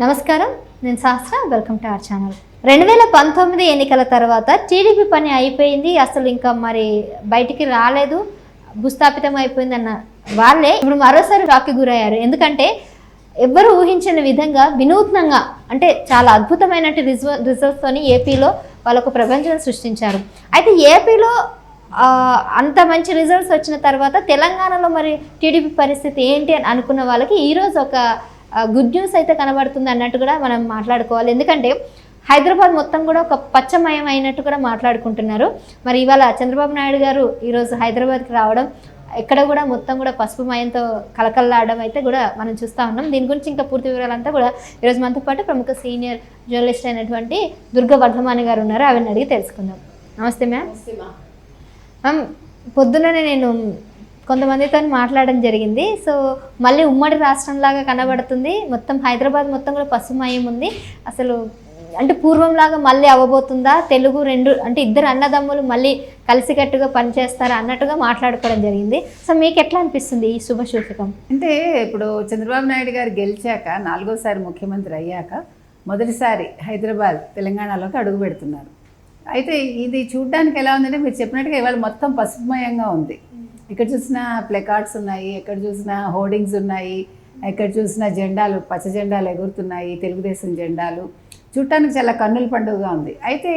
నమస్కారం. నేను Shastra. Welcome to our channel. రెండు వేల పంతొమ్మిది ఎన్నికల తర్వాత టీడీపీ పని అయిపోయింది. అసలు ఇంకా మరి బయటికి రాలేదు. భూస్థాపితం అయిపోయింది అన్న వాళ్ళే ఇప్పుడు మరోసారి షాక్కి గురయ్యారు. ఎందుకంటే ఎవ్వరు ఊహించిన విధంగా వినూత్నంగా అంటే చాలా అద్భుతమైన రిజర్వ్ రిజల్ట్స్తోని ఏపీలో వాళ్ళొక ప్రపంచం సృష్టించారు. అయితే ఏపీలో అంత మంచి రిజల్ట్స్ వచ్చిన తర్వాత తెలంగాణలో మరి టీడీపీ పరిస్థితి ఏంటి అని అనుకున్న వాళ్ళకి ఈరోజు ఒక గుడ్ న్యూస్ అయితే కనబడుతుంది అన్నట్టు కూడా మనం మాట్లాడుకోవాలి. ఎందుకంటే హైదరాబాద్ మొత్తం కూడా ఒక పచ్చమయం అయినట్టు కూడా మాట్లాడుకుంటున్నారు. మరి ఇవాళ చంద్రబాబు నాయుడు గారు ఈరోజు హైదరాబాద్కి రావడం ఎక్కడ కూడా మొత్తం కూడా పసుపు మయంతో కలకల్లాడడం అయితే కూడా మనం చూస్తూ ఉన్నాం. దీని గురించి ఇంకా పూర్తి వివరాలంతా కూడా ఈరోజు మనతో పాటు ప్రముఖ సీనియర్ జర్నలిస్ట్ అయినటువంటి దుర్గ వర్ధమాని గారు ఉన్నారు. ఆవిడని అడిగి తెలుసుకుందాం. నమస్తే మ్యామ్. మ్యామ్ పొద్దున్ననే నేను కొంతమందితో మాట్లాడడం జరిగింది. సో మళ్ళీ ఉమ్మడి రాష్ట్రంలాగా కనబడుతుంది. మొత్తం హైదరాబాద్ మొత్తం కూడా పసుమయం ఉంది అసలు అంటే పూర్వంలాగా మళ్ళీ అవ్వబోతుందా తెలుగు రెండు అంటే ఇద్దరు అన్నదమ్ములు మళ్ళీ కలిసికట్టుగా పనిచేస్తారా అన్నట్టుగా మాట్లాడుకోవడం జరిగింది. సో మీకు ఎట్లా అనిపిస్తుంది ఈ శుభ సూచకం? అంటే ఇప్పుడు చంద్రబాబు నాయుడు గారు గెలిచాక నాలుగోసారి ముఖ్యమంత్రి అయ్యాక మొదటిసారి హైదరాబాద్ తెలంగాణలోకి అడుగు పెడుతున్నారు అయితే ఇది చూడడానికి ఎలా ఉందంటే మీరు చెప్పినట్టుగా ఇవాళ మొత్తం పసుపుమయంగా ఉంది. ఇక్కడ చూసినా ప్లెకార్డ్స్ ఉన్నాయి ఎక్కడ చూసినా హోర్డింగ్స్ ఉన్నాయి ఎక్కడ చూసినా జెండాలు పచ్చ జెండాలు ఎగురుతున్నాయి తెలుగుదేశం జెండాలు. చూడటానికి చాలా కన్నుల పండుగగా ఉంది. అయితే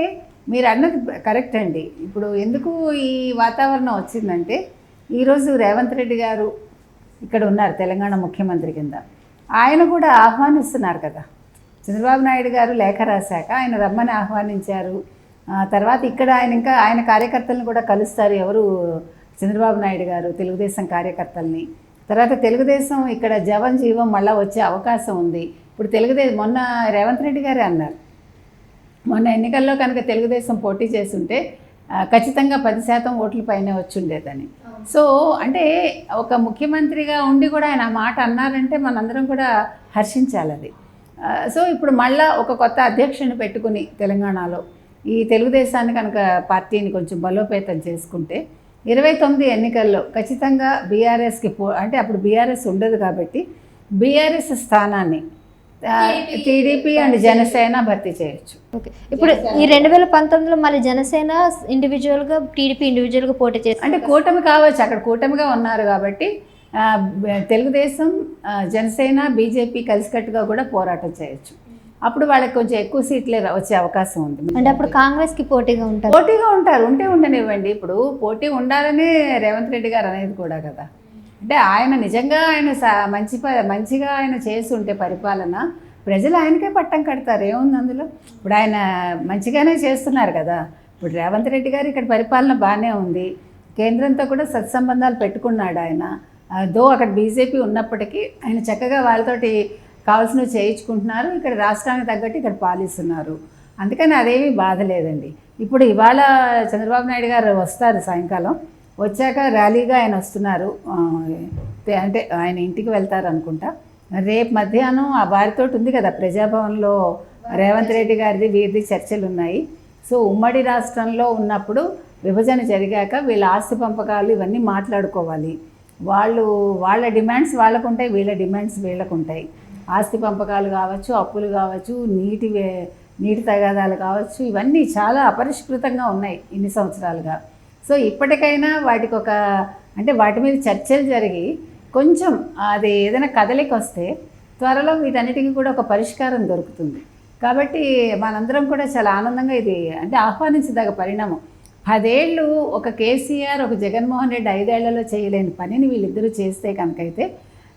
మీరు అన్నది కరెక్ట్ అండి. ఇప్పుడు ఎందుకు ఈ వాతావరణం వచ్చిందంటే ఈరోజు రేవంత్ రెడ్డి గారు ఇక్కడ ఉన్నారు తెలంగాణ ముఖ్యమంత్రి కింద. ఆయన కూడా ఆహ్వానిస్తున్నారు కదా. చంద్రబాబు నాయుడు గారు లేఖ రాశాక ఆయన రమ్మని ఆహ్వానించారు. తర్వాత ఇక్కడ ఆయన ఇంకా ఆయన కార్యకర్తలను కూడా కలుస్తారు. ఎవరు చంద్రబాబు నాయుడు గారు తెలుగుదేశం కార్యకర్తల్ని. తర్వాత తెలుగుదేశం ఇక్కడ జవన్ జీవం మళ్ళీ వచ్చే అవకాశం ఉంది. ఇప్పుడు తెలుగుదేశం మొన్న రేవంత్ రెడ్డి గారే అన్నారు. మొన్న ఎన్నికల్లో కనుక తెలుగుదేశం పోటీ చేస్తుంటే ఖచ్చితంగా పది శాతం ఓట్ల పైనే వచ్చి ఉండేదని సో అంటే ఒక ముఖ్యమంత్రిగా ఉండి కూడా ఆయన ఆ మాట అన్నారంటే మనందరం కూడా హర్షించాలి అది. సో ఇప్పుడు మళ్ళా ఒక కొత్త అధ్యక్షుని పెట్టుకుని తెలంగాణలో ఈ తెలుగుదేశాన్ని కనుక పార్టీని కొంచెం బలోపేతం చేసుకుంటే ఇరవై తొమ్మిది ఎన్నికల్లో ఖచ్చితంగా బీఆర్ఎస్కి పో అంటే అప్పుడు బీఆర్ఎస్ ఉండదు కాబట్టి బీఆర్ఎస్ స్థానాన్ని టీడీపీ అండ్ జనసేన భర్తీ చేయొచ్చు. ఓకే. ఇప్పుడు ఈ రెండు వేల పంతొమ్మిదిలో మళ్ళీ జనసేన ఇండివిజువల్గా టీడీపీ ఇండివిజువల్గా పోటీ చేసి అంటే కూటమి కావచ్చు అక్కడ కూటమిగా ఉన్నారు కాబట్టి తెలుగుదేశం జనసేన బీజేపీ కలిసికట్టుగా కూడా పోరాటం చేయొచ్చు. అప్పుడు వాళ్ళకి కొంచెం ఎక్కువ సీట్లే వచ్చే అవకాశం ఉంది. అంటే అప్పుడు కాంగ్రెస్కి పోటీగా ఉంటారు. పోటీగా ఉంటారు ఉంటే ఉండనివ్వండి. ఇప్పుడు పోటీ ఉండాలని రేవంత్ రెడ్డి గారు అనేది కూడా కదా. అంటే ఆయన నిజంగా ఆయన మంచి మంచిగా ఆయన చేసి ఉంటే పరిపాలన ప్రజలు ఆయనకే పట్టం కడతారు. ఏముంది అందులో? ఇప్పుడు ఆయన మంచిగానే చేస్తున్నారు కదా. ఇప్పుడు రేవంత్ రెడ్డి గారు ఇక్కడ పరిపాలన బాగానే ఉంది. కేంద్రంతో కూడా సత్సంబంధాలు పెట్టుకున్నాడు ఆయన. దో అక్కడ బీజేపీ ఉన్నప్పటికీ ఆయన చక్కగా వాళ్ళతోటి కావాల్సినవి చేయించుకుంటున్నారు. ఇక్కడ రాష్ట్రానికి తగ్గట్టు ఇక్కడ పాలిస్తున్నారు. అందుకని అదేమీ బాధ లేదండి ఇప్పుడు ఇవాళ చంద్రబాబు నాయుడు గారు వస్తారు సాయంకాలం. వచ్చాక ర్యాలీగా ఆయన వస్తున్నారు. అంటే ఆయన ఇంటికి వెళ్తారు అనుకుంటా. రేపు మధ్యాహ్నం ఆ వారితో ఉంది కదా ప్రజాభవన్లో రేవంత్ రెడ్డి గారిది వీరిది చర్చలు ఉన్నాయి సో ఉమ్మడి రాష్ట్రంలో ఉన్నప్పుడు విభజన జరిగాక వీళ్ళ ఆస్తి పంపకాలు ఇవన్నీ మాట్లాడుకోవాలి. వాళ్ళు వాళ్ళ డిమాండ్స్ వాళ్ళకు ఉంటాయి వీళ్ళ డిమాండ్స్ వీళ్ళకు ఉంటాయి ఆస్తి పంపకాలు కావచ్చు అప్పులు కావచ్చు నీటి నీటి తగాదాలు కావచ్చు ఇవన్నీ చాలా అపరిష్కృతంగా ఉన్నాయి ఇన్ని సంవత్సరాలుగా. సో ఇప్పటికైనా వాటికి ఒక అంటే వాటి మీద చర్చలు జరిగి కొంచెం అది ఏదైనా కదలిక వస్తే త్వరలో వీటన్నిటికీ కూడా ఒక పరిష్కారం దొరుకుతుంది. కాబట్టి మనందరం కూడా చాలా ఆనందంగా ఇది అంటే ఆహ్వానించదగ్గ పరిణామం. పదేళ్ళు ఒక కేసీఆర్ ఒక జగన్మోహన్ రెడ్డి ఐదేళ్ళలో చేయలేని పనిని వీళ్ళిద్దరూ చేస్తే కనుకైతే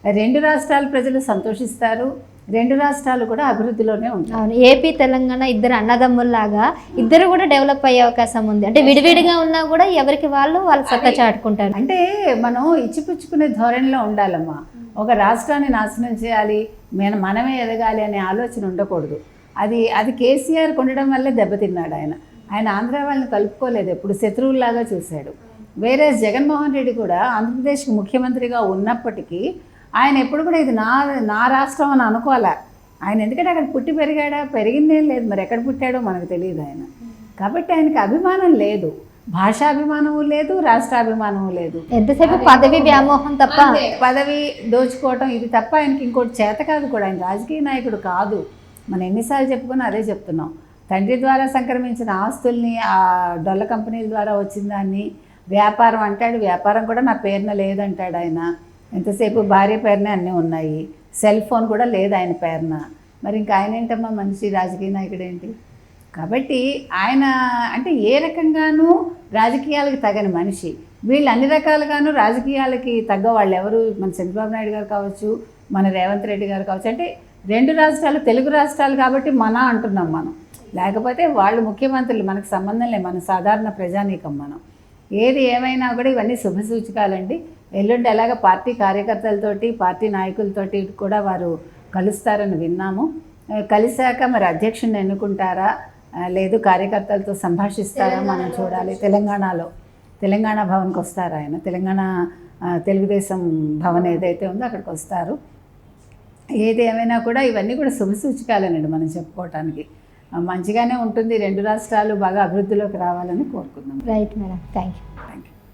రెండు రాష్ట్రాల ప్రజలు సంతోషిస్తారు. రెండు రాష్ట్రాలు కూడా అభివృద్ధిలోనే ఉంటాయి. అవును ఏపీ తెలంగాణ ఇద్దరు అన్నదమ్ముల్లాగా ఇద్దరు కూడా డెవలప్ అయ్యే అవకాశం ఉంది. అంటే విడివిడిగా ఉన్నా కూడా ఎవరికి వాళ్ళు వాళ్ళ సత్తా చాటుకుంటారు. అంటే మనం ఇచ్చిపుచ్చుకునే ధోరణిలో ఉండాలమ్మా. ఒక రాష్ట్రాన్ని నాశనం చేయాలి మన మనమే ఎదగాలి అనే ఆలోచన ఉండకూడదు. అది అది కేసీఆర్ ఉండడం వల్లే దెబ్బతిన్నాడు ఆయన. ఆయన ఆంధ్ర వాళ్ళని కలుపుకోలేదు ఎప్పుడు శత్రువుల్లాగా చూశాడు. వేరే జగన్మోహన్ రెడ్డి కూడా ఆంధ్రప్రదేశ్కి ముఖ్యమంత్రిగా ఉన్నప్పటికీ ఆయన ఎప్పుడు కూడా ఇది నా నా రాష్ట్రం అని అనుకోలే ఆయన ఎందుకంటే అక్కడ పుట్టి పెరిగాడా? పెరిగిందేం లేదు. మరి ఎక్కడ పుట్టాడో మనకు తెలియదు ఆయన. కాబట్టి ఆయనకి అభిమానం లేదు. భాషాభిమానము లేదు రాష్ట్రాభిమానము లేదు. ఎంతసేపు పదవి వ్యామోహం తప్ప? పదవి దోచుకోవటం ఇది తప్ప ఆయనకి ఇంకోటి చేత కాదు కూడా. ఆయన రాజకీయ నాయకుడు కాదు. మనం ఎన్నిసార్లు చెప్పుకున్నా అదే చెప్తున్నాం. తండ్రి ద్వారా సంక్రమించిన ఆస్తుల్ని ఆ డొల్ల కంపెనీల ద్వారా వచ్చిన దాన్ని వ్యాపారం అంటాడు. వ్యాపారం కూడా నా పేరున లేదంటాడు ఆయన. ఎంతసేపు భార్య పేరునే అన్నీ ఉన్నాయి. సెల్ ఫోన్ కూడా లేదు ఆయన పేరున. మరి ఇంకా ఆయన ఏంటమ్మా మనిషి? రాజకీయ నాయకుడు ఏంటి? కాబట్టి ఆయన అంటే ఏ రకంగానూ రాజకీయాలకు తగని మనిషి. వీళ్ళు అన్ని రకాలుగాను రాజకీయాలకి తగ్గ వాళ్ళు ఎవరు? మన చంద్రబాబు నాయుడు గారు కావచ్చు మన రేవంత్ రెడ్డి గారు కావచ్చు. అంటే రెండు రాష్ట్రాలు తెలుగు రాష్ట్రాలు కాబట్టి మన అంటున్నాం మనం. లేకపోతే వాళ్ళు ముఖ్యమంత్రులు మనకు సంబంధం లేదు. మన సాధారణ ప్రజానీకం మనం. ఏది ఏమైనా కూడా ఇవన్నీ శుభ సూచకాలండి ఎల్లుండి ఎలాగ పార్టీ కార్యకర్తలతోటి పార్టీ నాయకులతోటి కూడా వారు కలుస్తారని విన్నాము. కలిశాక మరి అధ్యక్షుడిని ఎన్నుకుంటారా? లేదు కార్యకర్తలతో సంభాషిస్తారా? మనం చూడాలి. తెలంగాణలో తెలంగాణ భవన్కి వస్తారు ఆయన? తెలంగాణ తెలుగుదేశం భవన్ ఏదైతే ఉందో అక్కడికి వస్తారు. ఏది ఏమైనా కూడా ఇవన్నీ కూడా శుభ సూచకాలేనండి మనం చెప్పుకోవటానికి. మంచిగానే ఉంటుంది. రెండు రాష్ట్రాలు బాగా అభివృద్ధిలోకి రావాలని కోరుకుందాం రైట్ మేడం థ్యాంక్ యూ